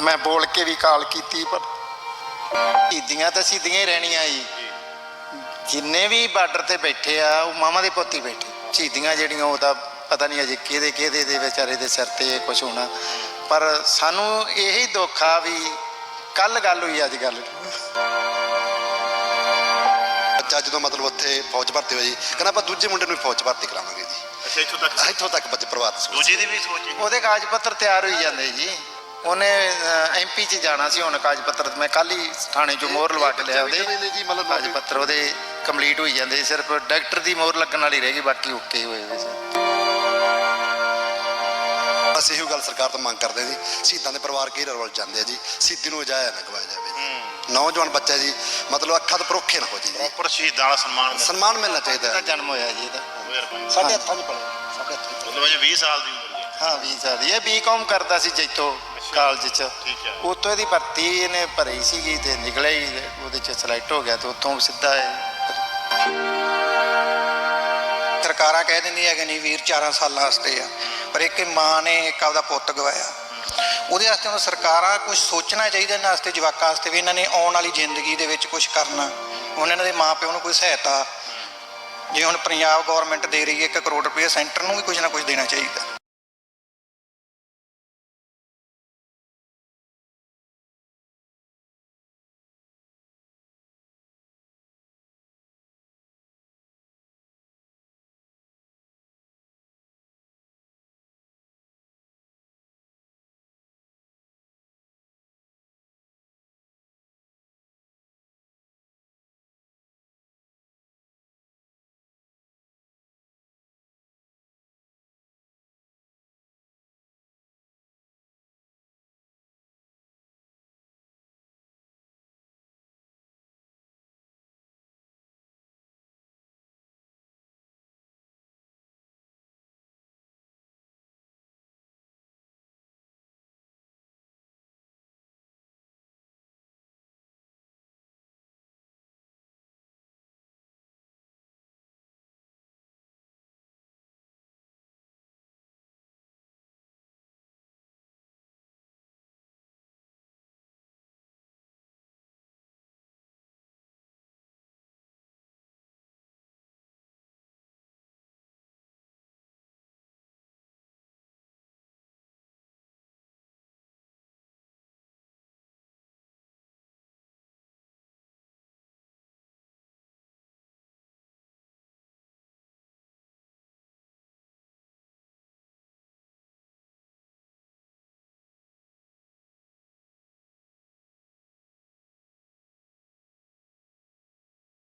ਮੈਂ ਬੋਲ ਕੇ ਵੀ ਕਾਲ ਕੀਤੀ ਪਰ ਸਿੱਧੀਆਂ ਤਾਂ ਸਿੱਧੀਆਂ ਹੀ ਰਹਿਣੀਆਂ ਜੀ। ਜਿੰਨੇ ਵੀ ਬਾਰਡਰ ਤੇ ਬੈਠੇ ਆ ਉਹ ਮਾਮਾ ਦੇ ਪੁੱਤੀ ਬੈਠੇ। ਸ਼ਹੀਦੀਆਂ ਜਿਹੜੀਆਂ ਉਹਦਾ ਪਤਾ ਨਹੀਂ ਅਜੇ ਕਿਹਦੇ ਕਿਹਦੇ ਦੇ ਵਿਚਾਰੇ ਦੇ ਸਿਰ ਤੇ ਕੁਝ ਹੋਣਾ। ਪਰ ਸਾਨੂੰ ਇਹੀ ਦੁੱਖ ਆ ਵੀ ਕੱਲ ਗੱਲ ਹੋਈ ਅੱਜ ਗੱਲ ਬੱਚਾ ਜਦੋਂ ਮਤਲਬ ਉੱਥੇ ਫੌਜ ਭਰਤੀ ਹੋਈ। ਕਹਿੰਦਾ ਆਪਾਂ ਦੂਜੇ ਮੁੰਡੇ ਨੂੰ ਵੀ ਫੌਜ ਭਰਤੀ ਕਰਾਵਾਂਗੇ ਜੀ। ਅੱਛਾ ਇੱਥੋਂ ਤੱਕ? ਇੱਥੋਂ ਤੱਕ ਬੱਚੇ ਪਰਿਵਾਰ ਦੀ ਸੋਚ ਦੂਜੇ ਦੀ ਵੀ ਸੋਚ ਉਹਦੇ ਕਾਗਜ਼ ਪੱਤਰ ਤਿਆਰ ਹੋਈ ਜਾਂਦੇ ਜੀ। ਉਹਨੇ ਐਮਪੀ ਚ ਜਾਣਾ ਸੀ ਹੁਣ ਕਾਗਜ਼ ਪੱਤਰ ਮੈਂ ਕੱਲ ਹੀ ਥਾਣੇ ਚੋਂ ਮੋਹਰ ਲਵਾ ਕੇ ਲਿਆ ਉਹਦੇ। ਨੇ ਜੀ ਮਤਲਬ ਕਾਗਜ਼ ਪੱਤਰ ਉਹਦੇ ਕੰਪਲੀਟ ਹੋਈ ਜਾਂਦੇ ਸਿਰਫ ਡਾਕਟਰ ਦੀ ਮੋਹਰ ਲੱਗਣ ਵਾਲੀ ਰਹਿ ਗਈ ਬਾਕੀ ਓਕੇ ਹੋਏ ਹੋਏ ਸੀ। ਅਸੀਂ ਇਹੋ ਗੱਲ ਸਰਕਾਰ ਤੋਂ ਮੰਗ ਕਰਦੇ ਜੀ। ਸ਼ਹੀਦਾਂ ਦੇ ਪਰਿਵਾਰ ਕਈ ਰੋਲ ਜਾਂਦੇ ਆ ਜੀ। ਸ਼ਹੀਦੀ ਨੂੰ ਅਜਾਇਆ ਨਾ ਗਵਾਇਆ ਜਾਵੇ। ਨੌਜਵਾਨ ਬੱਚਾ ਜੀ ਮਤਲਬ ਅੱਖਾਂ ਤੋਂ ਪਰੋਖੇ ਨਾ ਹੋ ਜੀ ਪ੍ਰੋਪਰ ਸ਼ਹੀਦਾਂ ਵਾਲਾ ਸਨਮਾਨ ਸਨਮਾਨ ਮਿਲਣਾ ਚਾਹੀਦਾ ਇਹਦਾ ਹੈ ਜਨਮ ਹੋਇਆ ਜੀ ਇਹਦਾ। ਮਿਹਰਬਾਨੀ। ਸਾਡੇ ਹੱਥਾਂ 'ਚ ਪੜਿਆ ਸਾਡੇ ਹੱਥਾਂ 'ਚ ਮਤਲਬ ਅਜੇ 20 ਸਾਲ ਦੀ ਉਮਰ ਹੈ ਹਾਂ ਵੀ ਸਾਡੀ ਇਹ ਬੀਕਾਮ ਕਰਦਾ ਸੀ ਜੈਤੋ। ਕਾਲਜ ਚ। ਠੀਕ ਹੈ। ਉਤੋਂ ਇਹਦੀ ਭਰਤੀ ਇਹਨੇ ਭਰੀ ਸੀਗੀ ਤੇ ਨਿਕਲਿਆ ਹੀ ਉਹਦੇ ਚ ਸਿਲੈਕਟ ਹੋ ਗਿਆ ਤੇ ਉੱਥੋਂ ਸਿੱਧਾ ਇਹ ਸਰਕਾਰਾਂ ਕਹਿ ਦਿੰਦੀਆਂ ਕਿ ਨਹੀਂ ਵੀਰ 4 ਸਾਲਾਂ ਵਾਸਤੇ ਆ। ਪਰ ਇੱਕ ਮਾਂ ਨੇ ਇੱਕ ਆਪਦਾ ਪੁੱਤ ਗਵਾਇਆ। ਉਹਦੇ ਵਾਸਤੇ ਹੁਣ ਸਰਕਾਰਾਂ ਕੁਝ ਸੋਚਣਾ ਚਾਹੀਦਾ ਇਹਨਾਂ ਵਾਸਤੇ ਜਵਾਕਾਂ ਵਾਸਤੇ ਵੀ ਇਹਨਾਂ ਨੇ ਆਉਣ ਵਾਲੀ ਜ਼ਿੰਦਗੀ ਦੇ ਵਿੱਚ ਕੁਝ ਕਰਨਾ। ਉਹਨਾਂ ਦੇ ਮਾਪਿਓ ਨੂੰ ਕੋਈ ਸਹਾਇਤਾ। ਜੇ ਹੁਣ ਪੰਜਾਬ ਗਵਰਨਮੈਂਟ ਦੇ ਰਹੀ ਹੈ 1 ਕਰੋੜ ਰੁਪਏ ਸੈਂਟਰ ਨੂੰ ਵੀ ਕੁਝ ਨਾ ਕੁਝ ਦੇਣਾ ਚਾਹੀਦਾ।